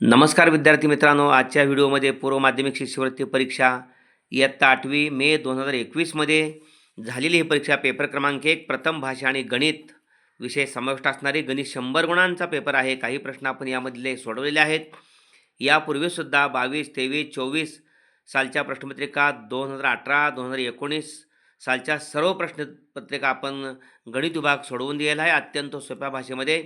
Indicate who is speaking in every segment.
Speaker 1: नमस्कार विद्यार्थी मित्रांनो आजच्या व्हिडिओमध्ये पूर्व माध्यमिक शिष्यवृत्ती परीक्षा इयत्ता आठवी मे दोन हजार एकवीसमध्ये झालेली ही परीक्षा पेपर क्रमांक एक प्रथम भाषा आणि गणित विषय समाविष्ट असणारे गणित शंभर गुणांचा पेपर आहे. काही प्रश्न आपण यामधले सोडवलेले आहेत. यापूर्वीसुद्धा बावीस तेवीस चोवीस सालच्या प्रश्नपत्रिका दोन हजार अठरा दोन हजार एकोणीस सालच्या सर्व प्रश्नपत्रिका आपण गणित विभाग सोडवून दिलेला आहे. अत्यंत सोप्या भाषेमध्ये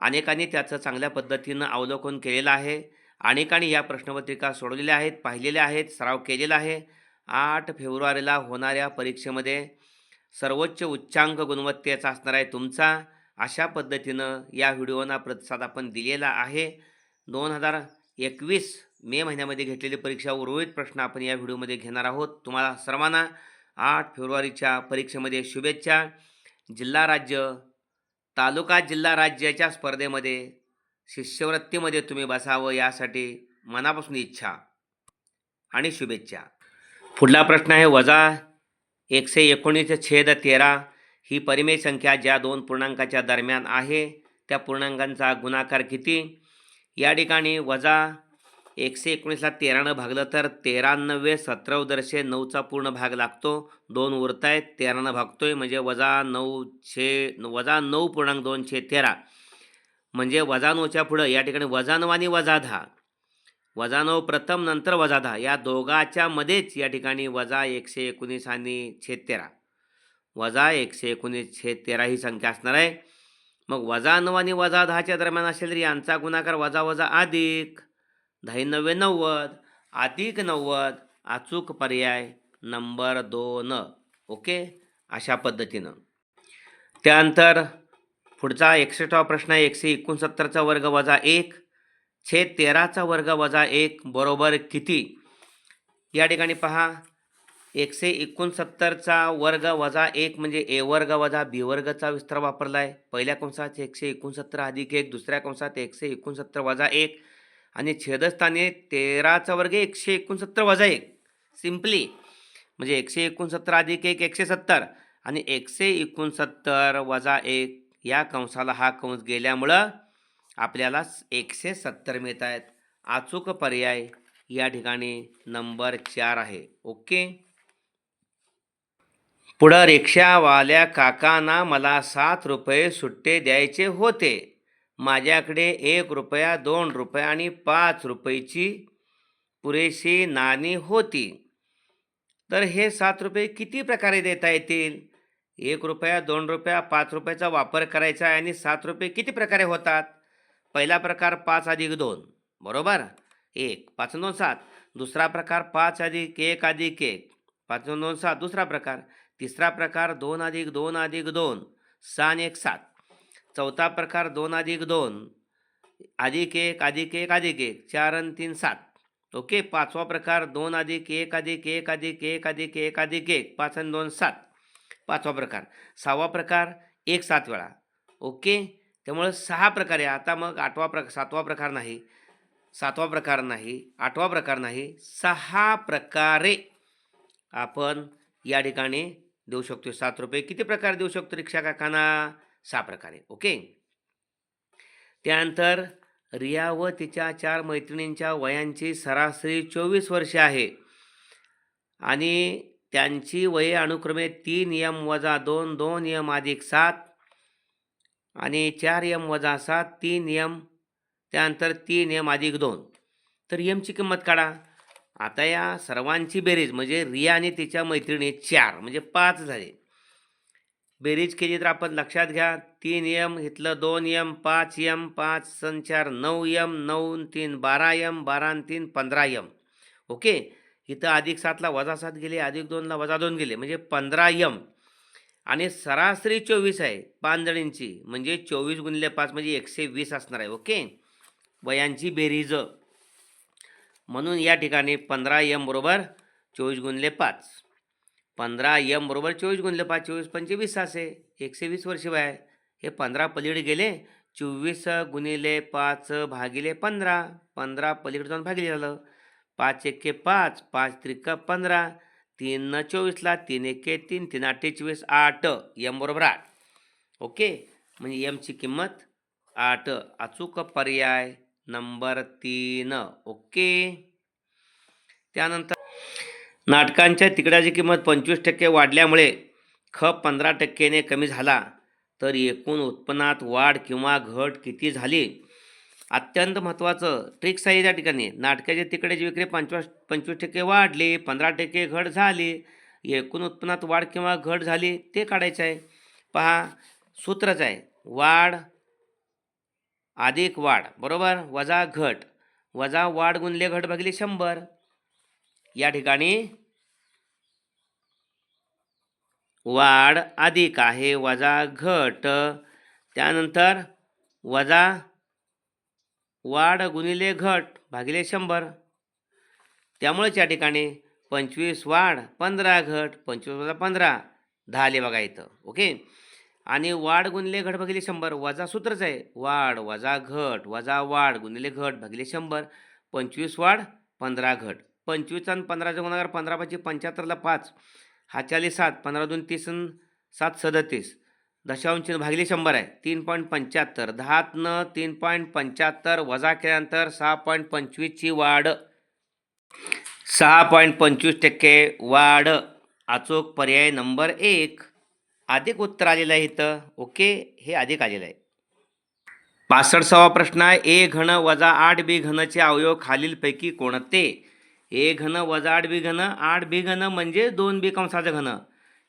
Speaker 1: अनेकांनी त्याचं चांगल्या पद्धतीनं अवलोकन केलेलं आहे. अनेकांनी या प्रश्नपत्रिका सोडवलेल्या आहेत पाहिलेल्या आहेत सराव केलेला आहे. आठ फेब्रुवारीला होणाऱ्या परीक्षेमध्ये सर्वोच्च उच्चांक गुणवत्तेचा असणार आहे तुमचा. अशा पद्धतीनं या व्हिडिओना प्रतिसाद आपण दिलेला आहे. दोन हजार एकवीस मे महिन्यामध्ये घेतलेली परीक्षा उर्वरित प्रश्न आपण या व्हिडिओमध्ये घेणार आहोत. तुम्हाला सर्वांना आठ फेब्रुवारीच्या परीक्षेमध्ये शुभेच्छा. जिल्हा राज्य तालुका जिल्हा राज्याच्या स्पर्धेमध्ये शिष्यवृत्तीमध्ये तुम्ही बसावं यासाठी मनापासून इच्छा आणि शुभेच्छा. पुढला प्रश्न आहे वजा एकशे एकोणीस छेद तेरा ही परिमेय संख्या ज्या दोन पूर्णांकाच्या दरम्यान आहे त्या पूर्णांकांचा गुणाकार किती? या ठिकाणी वजा एकशे एकोणीसला तेरानं भागलं तर तेरानव्वे सतरा दर्शे नऊचा पूर्ण भाग लागतो. दोन उरत आहेत तेरानं भागतो आहे म्हणजे वजा नऊ छे वजा नऊ पूर्णांक दोन छे तेरा. म्हणजे वजा नऊच्या पुढं या ठिकाणी वजा नऊ आणि वजा दहा. वजा नऊ प्रथम नंतर वजा दहा. या दोघाच्या मध्येच या ठिकाणी वजा एकशे एकोणीस आणि छेद तेरा. वजा एकशे एकोणीस छेद तेरा ही संख्या असणार आहे. मग वजा नऊ आणि वजा दहाच्या दरम्यान असेल तर यांचा गुणाकार वजा वजा अधिक दहा नव्वे नव्वद अधिक नव्वद अचूक पर्याय नंबर दोन. ओके? अशा पद्धतीनं. त्यानंतर पुढचा एकसष्टावा प्रश्न आहे एकशे एकोणसत्तरचा वर्ग वजा एक छेद तेराचा वर्ग वजा एक बरोबर किती? या ठिकाणी पहा एकशे एकोणसत्तरचा वर्ग वजा एक म्हणजे ए वर्ग वजा बी वर्गचा विस्तार वापरला आहे पहिल्या कंसात एकशे एकोणसत्तर अधिक एक दुसऱ्या कंसात एकशे एकोणसत्तर वजा एक आणि छेदस्थानी तेराचा वर्ग एकशे एकोणसत्तर वजा एक. सिम्पली म्हणजे एकशे एकोणसत्तर अधिक एक एकशे सत्तर. आणि एकशे एकोणसत्तर वजा एक या कंसाला हा कंस गेल्यामुळं आपल्याला एकशे सत्तर मिळत आहेत अचूक पर्याय या ठिकाणी नंबर चार आहे. ओके? पुढं रिक्षावाल्या काकांना मला सात रुपये सुट्टे द्यायचे होते. माझ्याकडे एक रुपया दोन रुपये आणि पाच रुपयाची पुरेशी नाणी होती. तर हे सात रुपये किती प्रकारे देता येतील? एक रुपया दोन रुपया पाच रुपयाचा वापर करायचा आहे आणि सात रुपये किती प्रकारे होतात? पहिला प्रकार पाच अधिक दोन बरोबर? एक पाच दोन सात. दुसरा प्रकार पाच अधिक एक अधिक एक पाच दोन सात. दुसरा प्रकार तिसरा प्रकार दोन अधिक दोन अधिक दोन सहा एक सात. चौथा प्रकार दोन अधिक दोन अधिक एक अधिक एक अधिक एक चार आणि तीन सात. ओके पाचवा प्रकार दोन अधिक एक अधिक एक अधिक एक अधिक एक अधिक एक पाच आणि दोन सात. पाचवा प्रकार. सहावा प्रकार एक सात वेळा. ओके त्यामुळं सहा प्रकारे आता मग आठवा प्र सातवा प्रकार नाही. सातवा प्रकार नाही. आठवा प्रकार नाही. सहा प्रकारे आपण या ठिकाणी देऊ शकतो सात रुपये. किती प्रकारे देऊ शकतो रिक्षा काकांना? सहा प्रकारे. ओके? त्यानंतर रिया व तिच्या चार मैत्रिणींच्या वयांची सरासरी चोवीस वर्षे आहे. आणि त्यांची वये अनुक्रमे तीन यम वजा दोन दोन यम अधिक सात आणि चार यम वजा सात तीन यम त्यानंतर तीन यम अधिक दोन. तर यमची किंमत काढा. आता या सर्वांची बेरीज म्हणजे रिया आणि तिच्या मैत्रिणी चार म्हणजे पाच झाले. बेरीज केली तर आपण लक्षात घ्या तीन यम इथलं दोन यम पाच यम पाच सण चार नऊ यम नऊ तीन बारा यम बारा तीन पंधरा यम ओके? इथं अधिक सातला वजा सात गेले अधिक दोनला वजा दोन गेले म्हणजे पंधरा यम आणि सरासरी चोवीस आहे पांजणींची म्हणजे चोवीस गुणिले पाच म्हणजे एकशे वीस असणार आहे ओके? वयांची बेरीज. म्हणून या ठिकाणी पंधरा यम बरोबर चोवीस गुणिले पाच. पंधरा यम बरोबर चोवीस गुणले पाच चोवीस पंचवीस असे. एकशे वीस वर्ष वय हे पंधरा पलीकडे गेले चोवीस गुणिले पाच भागिले पंधरा. पंधरा पलीकडे जाऊन भागिले झालं. पाच एके पाच पाच त्रिक पंधरा. तीन चोवीसला तीन एके तीन तीन आठे चोवीस आठ. यम बरोबर आठ. ओके? म्हणजे यमची किंमत आठ. अचूक पर्याय नंबर तीन. ओके? त्यानंतर नाटकांच्या तिकड्याची किंमत पंचवीस टक्के वाढल्यामुळे खप पंधरा टक्क्याने कमी झाला. तर एकूण उत्पन्नात वाढ किंवा घट किती झाली? अत्यंत महत्त्वाचं. ट्रिक्स आहे त्या ठिकाणी नाटकाच्या तिकड्याची विक्री पंचवीस पंचवीस टक्के वाढली पंधरा टक्के घट झाली. एकूण उत्पन्नात वाढ किंवा घट झाली ते काढायचं आहे. पहा सूत्रच आहे. वाढ अधिक वाढ बरोबर? वजा घट. वजा वाढ गुणले घट भागिले शंभर. या ठिकाणी वाढ अधिक आहे वजा घट. त्यानंतर वजा वाढ गुणिले घट भागिले शंभर. त्यामुळेच या ठिकाणी पंचवीस वाढ पंधरा घट पंचवीस वजा पंधरा दहा आले बघा इथं. ओके? आणि वाढ गुणिले घट भागिले शंभर वजा सूत्रच आहे. वाढ वजा घट वजा वाढ गुणिले घट भागिले शंभर पंचवीस वाढ पंधरा घट. पंचवीस आणि पंधराचा गुणाकार पंधरा पाचशे पंच्याहत्तरला पाच. हा चाळीस सात पंधरा दोन तीस सात सदतीस. दशांश भागिले शंभर आहे. तीन पॉईंट पंच्याहत्तर. दहातनं तीन पॉईंट पंच्याहत्तर वजा केल्यानंतर सहा पॉईंट पंचवीसची वाढ. सहा पॉईंट पंचवीस टक्के वाढ. अचूक पर्याय नंबर एक. अधिक उत्तर आलेलं आहे इथं. ओके? हे अधिक आलेलं आहे. पासष्टसावा प्रश्न आहे. ए घन वजा आठ बी घनचे अवयव खालीलपैकी कोणते? ए घन वजा आठ बी घन आठ बी घन म्हणजे दोन बी कंसाचं घन.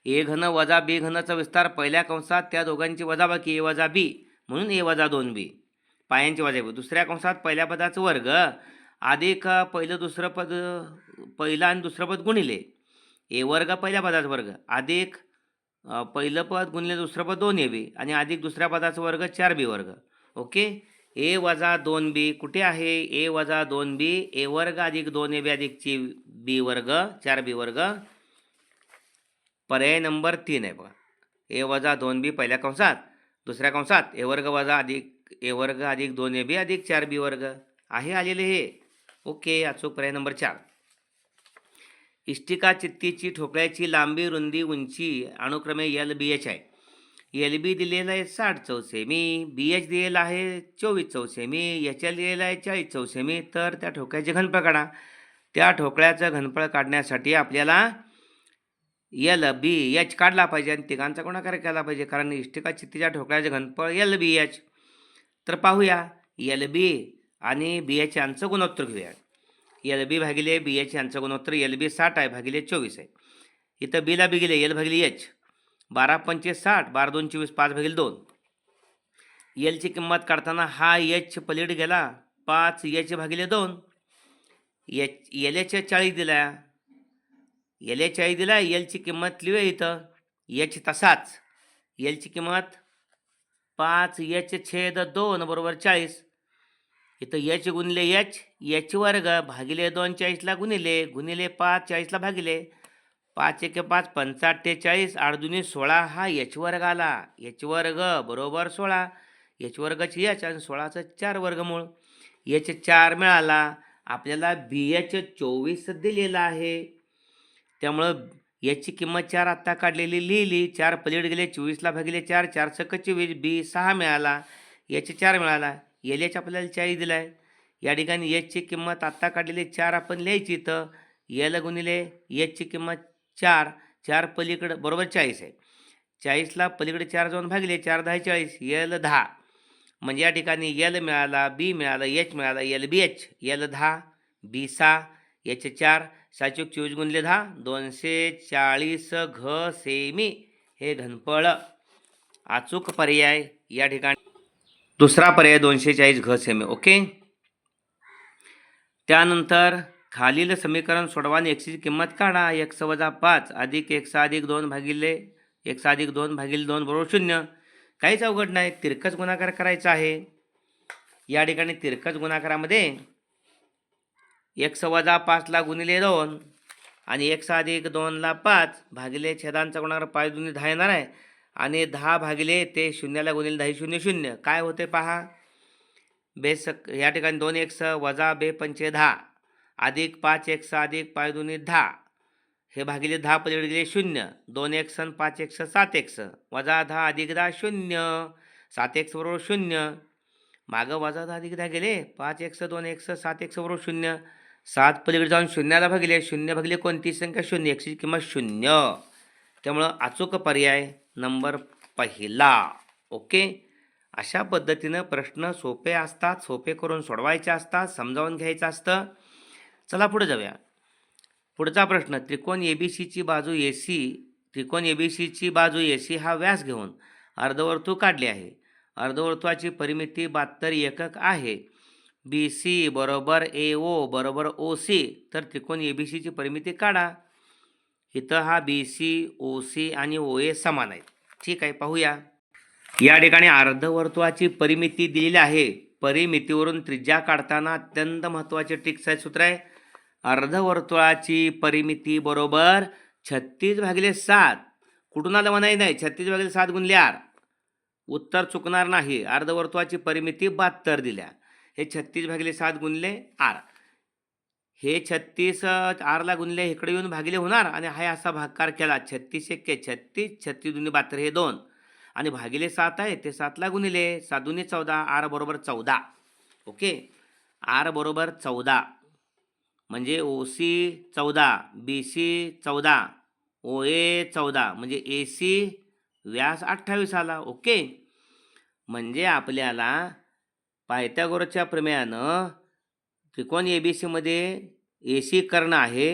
Speaker 1: ए घन वजा बी घनचा विस्तार पहिल्या कंसात त्या दोघांची वजाबाकी ए वजा बी म्हणून ए वजा दोन बी. पायांची वजाबाकी दुसऱ्या कंसात पहिल्या पदाचं वर्ग. अधिक पहिलं दुसरं पद पहिलं आणि दुसरं पद गुणिले. ए वर्ग पहिल्या पदाचा वर्ग. अधिक पहिलं पद गुणिले दुसरं पद दोन ए बी. आणि अधिक दुसऱ्या पदाचा वर्ग चार बी वर्ग. ओके? ए वजा दोन बी कुठे आहे? ए वजा दोन बी ए वर्ग अधिक दोन ए बी अधिकची बी वर्ग चार बी वर्ग. पर्याय नंबर तीन आहे बघा. ए वजा दोन बी पहिल्या कंसात दुसऱ्या कंसात ए वर्ग वजा अधिक ए वर्ग अधिक दोन ए बी अधिक चार बी वर्ग. आहे आलेले हे. ओके अचूक पर्याय नंबर चार. इष्टिका चित्तीची ठोकळ्याची लांबी रुंदी उंची अनुक्रमे एल बी एच आहे. एल बी दिलेला आहे साठ चौसेमी बी एच दिलेला आहे चोवीस चौसेमी एच एल दिलेला आहे चाळीस चौसेमी. तर त्या ठोकळ्याचे घनफळ काढा. त्या ठोकळ्याचं घनफळ काढण्यासाठी आपल्याला एल बी एच काढला पाहिजे आणि तिघांचा गुणाकार केला पाहिजे. कारण इष्टिका चित्तीच्या ठोकळ्याचे घनफळ एल बी एच. तर पाहूया एल बी आणि बी एच यांचं गुणोत्तर घेऊया. एल बी भागिले बी एच यांचं गुणोत्तर एल बी साठ आहे भागिले चोवीस आहे. इथं बीला बी गेले एल भागिले एच बारा पंचे साठ बारा दोन चोवीस पाच भागील दोन. एलची किंमत काढताना हा एच पलीड गेला पाच एच भागिले दोन. एच एल एच चाळीस दिला. एल एच चाळीस दिला एलची किंमत लिहूया इथं. एच तसाच. एलची किंमत पाच एच छेद दोन बरोबर चाळीस. इथं एच गुणिले एच एच वर्ग भागिले दोन चाळीसला गुणिले गुणिले पाच चाळीसला भागिले. पाच एके पाच पंचाअठ्ठेचाळीस आठ दुनी सोळा हा एच वर्ग आला. एच वर्ग बरोबर सोळा. एच वर्गाची एच आणि सोळाचं चार वर्गमूळ. एच चार मिळाला. आपल्याला बी एच चोवीस दिलेला आहे. त्यामुळं याची किंमत चार आत्ता काढलेली लिहिली. चार पलीड गेले चोवीसला भागिले चार चार सक चोवीस बी सहा मिळाला. याचे चार मिळाला. एल एच आपल्याला चाळीस दिला आहे या ठिकाणी एचची किंमत आत्ता काढलेली चार आपण लिहायची इथं. एल गुणिले एचची किंमत चार चार पलीकडं बरोबर चाळीस आहे. चाळीसला पलीकडे चार जाऊन भागले चार दहा चाळीस. एल दहा. म्हणजे या ठिकाणी एल मिळाला बी मिळाला एच मिळाला एल बी एच एल दहा बी सहा एच चार. साचूक चोवीस गुणले दहा. दोनशे चाळीस घ सेमी हे घनफळ. अचूक पर्याय या ठिकाणी. दुसरा पर्याय दोनशे चाळीस घ सेमी ओके? त्यानंतर खालील समीकरण सोडवा आणि एक्सची किंमत काढा. एक्स वजा पाच अधिक एक्स अधिक दोन भागिले एक्स अधिक दोन भागिले दोन बरोबर शून्य. काहीच अवघड नाही. तिरकस गुणाकार करायचा आहे. या ठिकाणी तिरकस गुणाकारामध्ये एक्स वजा पाचला गुणिले दोन आणि एक्स अधिक दोनला पाच भागिले छेदांचा गुणाकार पाच दुनी दहा येणार आहे. आणि दहा भागिले ते शून्याला गुणिले दहा शून्य शून्य. काय होते पहा? बेस या ठिकाणी दोन एक्स वजा बे पंचे दहा. अधिक पाच एक सहा अधिक पाच दोन्ही दहा. हे भागिले दहा पलीकडे गेले शून्य. दोन एक सण पाच एक्स सात एक्स वजा दहा अधिक दहा शून्य. सात एक बरोबर शून्य. मागं वजा दहा अधिक दहा गेले. पाच एकशे दोन एकशे सात एक बरोबर शून्य. सात पलीकडे जाऊन शून्याला भागले. शून्य भागले कोणती संख्या? शून्य. एकशेची किंमत शून्य. त्यामुळं अचूक पर्याय नंबर पहिला. ओके? अशा पद्धतीनं प्रश्न सोपे असतात सोपे करून सोडवायचे असतात समजावून घ्यायचं असतं. चला पुढे जाऊया. पुढचा प्रश्न त्रिकोण ए बी सीची बाजू ए सी त्रिकोण ए बी सीची बाजू ए सी हा व्यास घेऊन अर्धवर्तुळ काढले आहे. अर्धवर्तुळाची परिमिती बहात्तर एकक आहे. बी सी बरोबर ए ओ बरोबर ओ सी तर त्रिकोण ए बी सीची परिमिती काढा. इथं हा बी सी ओ सी आणि ओ ए समान आहेत. ठीक आहे पाहूया. या ठिकाणी अर्धवर्तुळाची परिमिती दिलेली आहे. परिमितीवरून त्रिज्या काढताना अत्यंत महत्त्वाचे ट्रिक्स आहे सूत्र आहे. अर्धवर्तुळाची परिमिती बरोबर छत्तीस भागिले सात. कुठून आलं म्हणाय नाही? छत्तीस भागिले सात गुणले आर. उत्तर चुकणार नाही. अर्धवर्तुळाची परिमिती बहात्तर दिल्या. हे छत्तीस भागिले सात गुणले आर. हे छत्तीस आरला गुणले इकडे येऊन भागिले होणार आणि हा असा भागकार केला. छत्तीस एक्के छत्तीस छत्तीस दुनी बहात्तर हे दोन. आणि भागिले सात आहे ते सातला गुणिले. सात दुनी चौदा आर बरोबर चौदा. ओके? आर बरोबर चौदा. म्हणजे ओ सी चौदा बी सी चौदा ओ ए चौदा म्हणजे ए सी व्यास अठ्ठावीस आला ओके? म्हणजे आपल्याला पायथ्यागोरच्या प्रमेयानं त्रिकोण ए बी सीमध्ये ए सी कर्ण आहे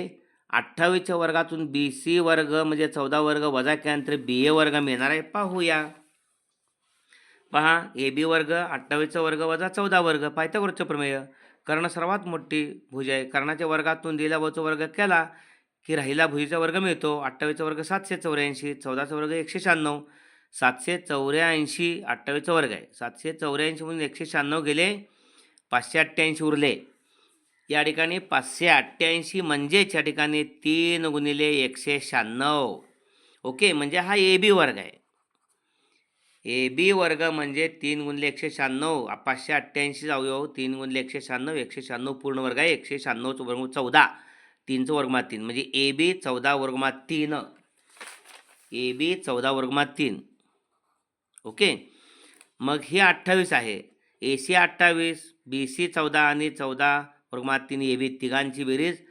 Speaker 1: अठ्ठावीसच्या वर्गातून बी सी वर्ग म्हणजे चौदा वर्ग वजा केल्यानंतर बी ए वर्ग मिळणार आहे. पाहूया. पहा ए बी वर्ग अठ्ठावीसचा वर्ग वजा चौदा वर्ग पायथ्यागोरचं प्रमेय. कर्ण सर्वात मोठी भुज आहे. कर्णाच्या वर्गातून दिला वचा वर्ग केला की राहिला भुजीचा वर्ग मिळतो. अठ्ठावीसचा वर्ग सातशे चौऱ्याऐंशी चौदाचा वर्ग एकशे शहाण्णव सातशे चौऱ्याऐंशी अठ्ठावीसचा वर्ग आहे. सातशे चौऱ्याऐंशी म्हणून एकशे शहाण्णव गेले पाचशे अठ्ठ्याऐंशी उरले. या ठिकाणी पाचशे अठ्ठ्याऐंशी म्हणजेच या ठिकाणी तीन गुणिले एकशे शहाण्णव. ओके म्हणजे हा ए बी वर्ग आहे. ए बी वर्ग म्हणजे तीन गुणले एकशे शहाण्णव पाचशे अठ्ठ्याऐंशी अवयव तीन गुणले एकशे शहाण्णव एकशे शहाण्णव पूर्ण वर्ग आहे. एकशे शहाण्णव वर्ग चौदा. तीनचं वर्गमात तीन. म्हणजे ए बी चौदा वर्गमात तीन. ए बी चौदा वर्गमात तीन. ओके? मग हे अठ्ठावीस आहे. ए सी अठ्ठावीस बी सी चौदा आणि चौदा वर्गमात तीन. ए बी तिघांची बेरीज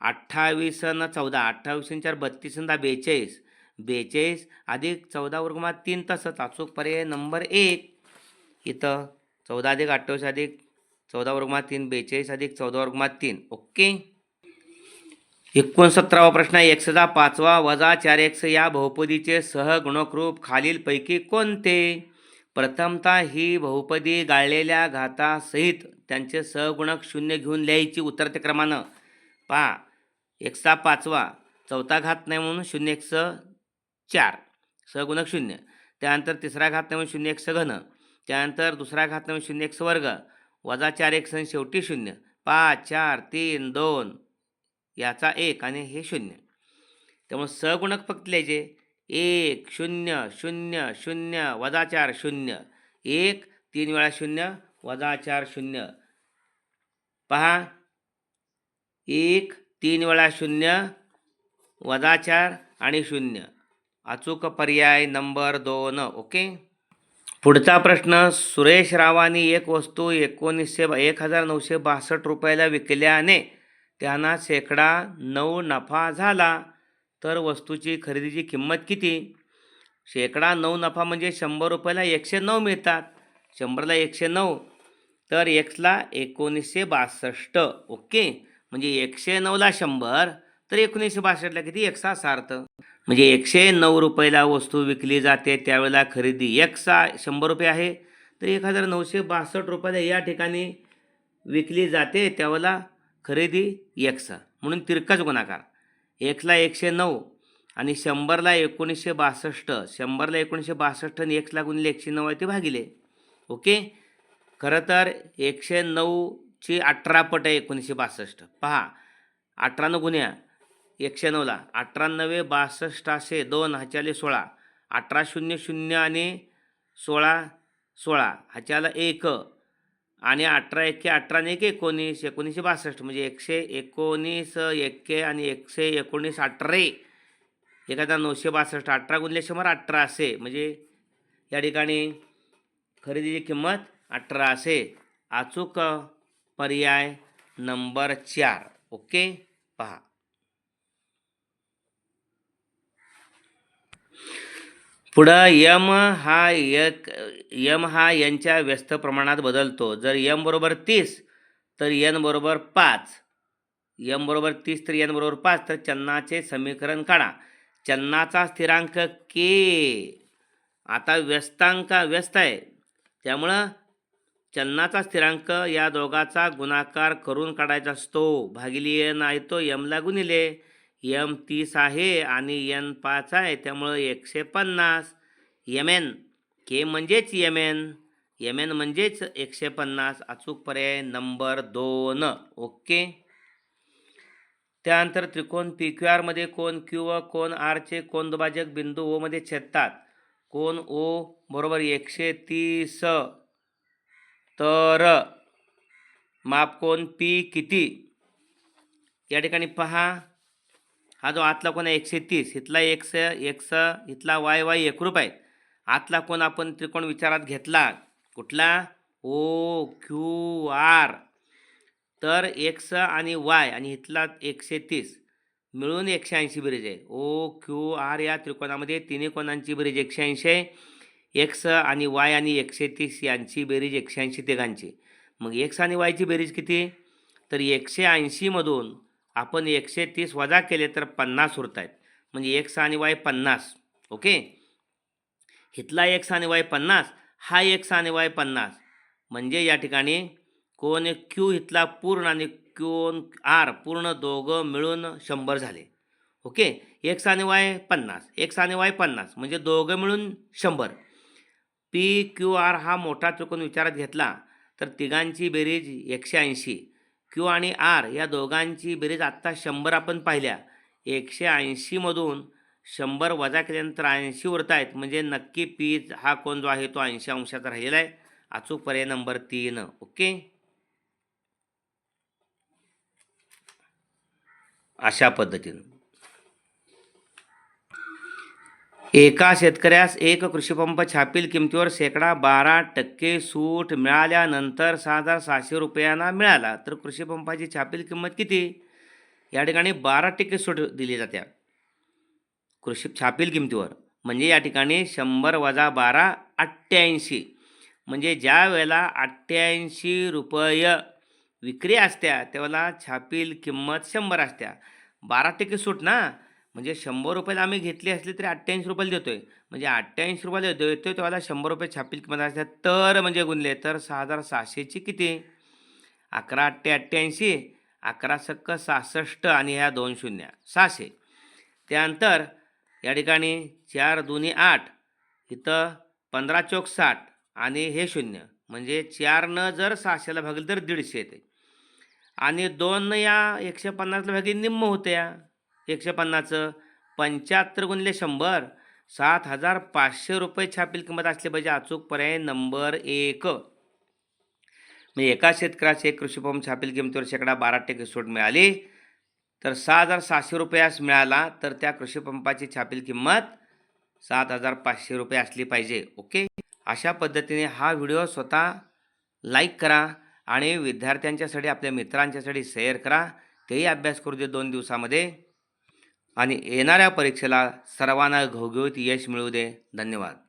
Speaker 1: अठ्ठावीस न चौदा. अठ्ठावीस चार बत्तीस दहा बेचाळीस. बेचाळीस अधिक चौदा वर्गमात तीन तसंच अचूक पर्याय नंबर एक. इथं चौदा अधिक अठ्ठावीस अधिक चौदा वर्गमात तीन बेचाळीस अधिक चौदा वर्गमात तीन. ओके? एकोणसत्तरावा प्रश्न आहे एक्सचा पाचवा वजा चार एक्स या बहुपदीचे सहगुणकरूप खालीलपैकी कोणते? प्रथमतः ही बहुपदी गाळलेल्या घातासहित त्यांचे सहगुणक शून्य घेऊन लिहायची उतरते क्रमानं. पहा एक्सचा पाचवा चौथा घात नाही म्हणून शून्य एक्स चार सगुणक शून्य. त्यानंतर तिसरा घात शून्य एक सघन. त्यानंतर दुसरा घात नाही शून्य एक वर्ग वजा चार एक सण शेवटी शून्य. पाच चार तीन दोन. याचा एक आणि हे शून्य. त्यामुळे सगुणक फक्त लिहायचे. एक शून्य शून्य शून्य वजा चार शून्य. एक तीन वेळा शून्य वजा चार शून्य. पहा. एक तीन वेळा शून्य वजा चार आणि शून्य. अचूक पर्याय नंबर दोन ओके? पुढचा प्रश्न सुरेश रावांनी एक वस्तू एकोणीसशे एक हजार नऊशे बासष्ट रुपयाला विकल्याने त्यांना शेकडा नऊ नफा झाला. तर वस्तूची खरेदीची किंमत किती? शेकडा नऊ नफा म्हणजे शंभर रुपयाला एकशे नऊ मिळतात. शंभरला एकशे नऊ तर एक्सला एकोणीसशे बासष्ट ओके? म्हणजे एकशे नऊला शंभर तर एकोणीसशे बासष्टला किती? एकसा सार्थ म्हणजे एकशे नऊ रुपयाला वस्तू विकली जाते त्यावेळेला खरेदी एकसा शंभर रुपये आहे. तर एक हजार नऊशे बासष्ट रुपयाला या ठिकाणी विकली जाते त्यावेळेला खरेदी एकसा. म्हणून तिरकाच गुणाकार. एकला एकशे नऊ आणि शंभरला एकोणीसशे बासष्ट. शंभरला एकोणीसशे बासष्ट आणि एक्सला गुणले एकशे नऊ आहे ते भागिले. ओके? खरं तर एकशे नऊची अठरा पट आहे एकोणीसशे बासष्ट. पहा अठरानं गुन्ह्या एकशे नऊला. अठरा नव्वे बासष्ट असे दोन ह्याच्याले सोळा. अठरा शून्य शून्य आणि सोळा सोळा. ह्याच्याला एक. आणि अठरा एक्के अठरा आणि एक एकोणीस. एकोणीसशे बासष्ट म्हणजे एकशे एकोणीस एक्के आणि एकशे एकोणीस अठरे. एक हजार नऊशे बासष्ट. अठरा गुणले शंभर अठरा असे. म्हणजे या ठिकाणी खरेदीची किंमत अठराशे अचूक पर्याय नंबर चार. ओके? पहा. पुढं यम हा एक यम हा यांच्या व्यस्त प्रमाणात बदलतो. जर यम बरोबर तीस तर यन बरोबर पाच. यम बरोबर तीस तर यन बरोबर पाच तर चन्नाचे समीकरण काढा. चन्नाचा स्थिरांक के. आता व्यस्तांक व्यस्त आहे. त्यामुळं चन्नाचा स्थिरांक या दोघाचा गुणाकार करून काढायचा असतो. भागिली नाही तो यमला गुणिले. यम तीस आहे आणि यन पाच आहे त्यामुळं एकशे पन्नास. यम एन के म्हणजेच यम एन यम एन म्हणजेच एकशे पन्नास. अचूक पर्याय नंबर दोन. ओके? त्यानंतर त्रिकोण पी क्यू आरमध्ये कोण क्यू व कोण आरचे कोण दुभाजक बिंदू ओमध्ये छेदतात? कोण ओ बरोबर एकशे तीस. तर माप कोण पी किती? या ठिकाणी पहा. हा जो आतला कोण आहे एकशे तीस इथला एक्स एक्स इथला वाय वाय एकरूप आहे आतला कोण आपण त्रिकोण विचारात घेतला कुठला? O Q R. तर एक्स आणि वाय आणि इथला एकशे तीस. मिळून एकशे ऐंशी बेरीज आहे. ओ क्यू आर या त्रिकोणामध्ये तिन्ही कोणांची बेरीज एकशे ऐंशी आहे? एक्स आणि वाय आणि एकशे तीस यांची बेरीज एकशे ऐंशी तिघांची. मग एक्स आणि वायची बेरीज किती? तर एकशे ऐंशीमधून आपण एकशे तीस वजा केले तर पन्नास उरत आहेत म्हणजे एक्स आणि वाय पन्नास ओके? हिथला एक्स आणि वाय पन्नास हा एक्स आणि वाय पन्नास. म्हणजे या ठिकाणी कोण क्यू हिथला पूर्ण आणि कोण आर पूर्ण दोघं मिळून शंभर झाले. ओके? एक्स आणि वाय पन्नास एक्स आणि वाय पन्नास म्हणजे दोघं मिळून शंभर. पी क्यू आर हा मोठा चुकून विचारात घेतला तर तिघांची बेरीज एकशे ऐंशी. क्यू आणि आर या दोघांची बेरीज आत्ता शंभर आपण पाहिल्या. एकशे ऐंशीमधून शंभर वजा केल्यानंतर ऐंशी उरत आहेत म्हणजे नक्की पी हा कोण जो आहे तो ऐंशी अंशाचा राहिलेला आहे. अचूक पर्याय नंबर तीन. ओके? अशा पद्धतीनं. एका शेतकऱ्यास एक कृषीपंप छापील किमतीवर शेकडा बारा टक्के सूट मिळाल्यानंतर सहा हजार सहाशे रुपयांना मिळाला. तर कृषीपंपाची छापील किंमत किती? या ठिकाणी बारा टक्के सूट दिली जाते. कृषी छापील किमतीवर. म्हणजे या ठिकाणी शंभर वजा बारा अठ्ठ्याऐंशी. म्हणजे ज्या वेळेला अठ्ठ्याऐंशी रुपये विक्री असत्या त्यावेळेला छापील किंमत शंभर असत्या. बारा टक्के सूट ना? म्हणजे शंभर रुपयाला आम्ही घेतली असली तरी अठ्ठ्याऐंशी रुपयाला देतोय. म्हणजे अठ्ठ्याऐंशी रुपयाला देतोय तो तेव्हा शंभर रुपये छापील किंमत असते. तर म्हणजे गुणले तर सहा हजार सहाशेची किती? अकरा अठ्ठे अठ्ठ्याऐंशी अकरा सक्क सहासष्ट आणि ह्या दोन शून्य सहाशे. त्यानंतर या ठिकाणी चार दोन्ही आठ इथं पंधरा चौक साठ आणि हे शून्य. म्हणजे चारनं जर सहाशेला भागलं तर दीडशे येते. आणि दोन या एकशे पन्नासला भागली निम्म होत्या एकशे पन्नासचं. पंच्याहत्तर गुणले शंभर. सात हजार पाचशे रुपये छापील किंमत असली पाहिजे. अचूक पर्याय नंबर एक. म्हणजे एका शेतकऱ्याचे एक कृषीपंप छापील किमतीवर शेकडा बारा टक्के सूट मिळाली. तर सहा हजार सहाशे रुपयास मिळाला तर त्या कृषीपंपाची छापील किंमत सात हजार पाचशे रुपये असली पाहिजे. ओके? अशा पद्धतीने हा व्हिडिओ स्वतः लाईक करा आणि विद्यार्थ्यांच्यासाठी आपल्या मित्रांच्यासाठी शेअर करा. तेही अभ्यास करू दे दोन दिवसामध्ये. आणि येणाऱ्या परीक्षेला सर्वांना घवघवीत यश मिळू दे. धन्यवाद.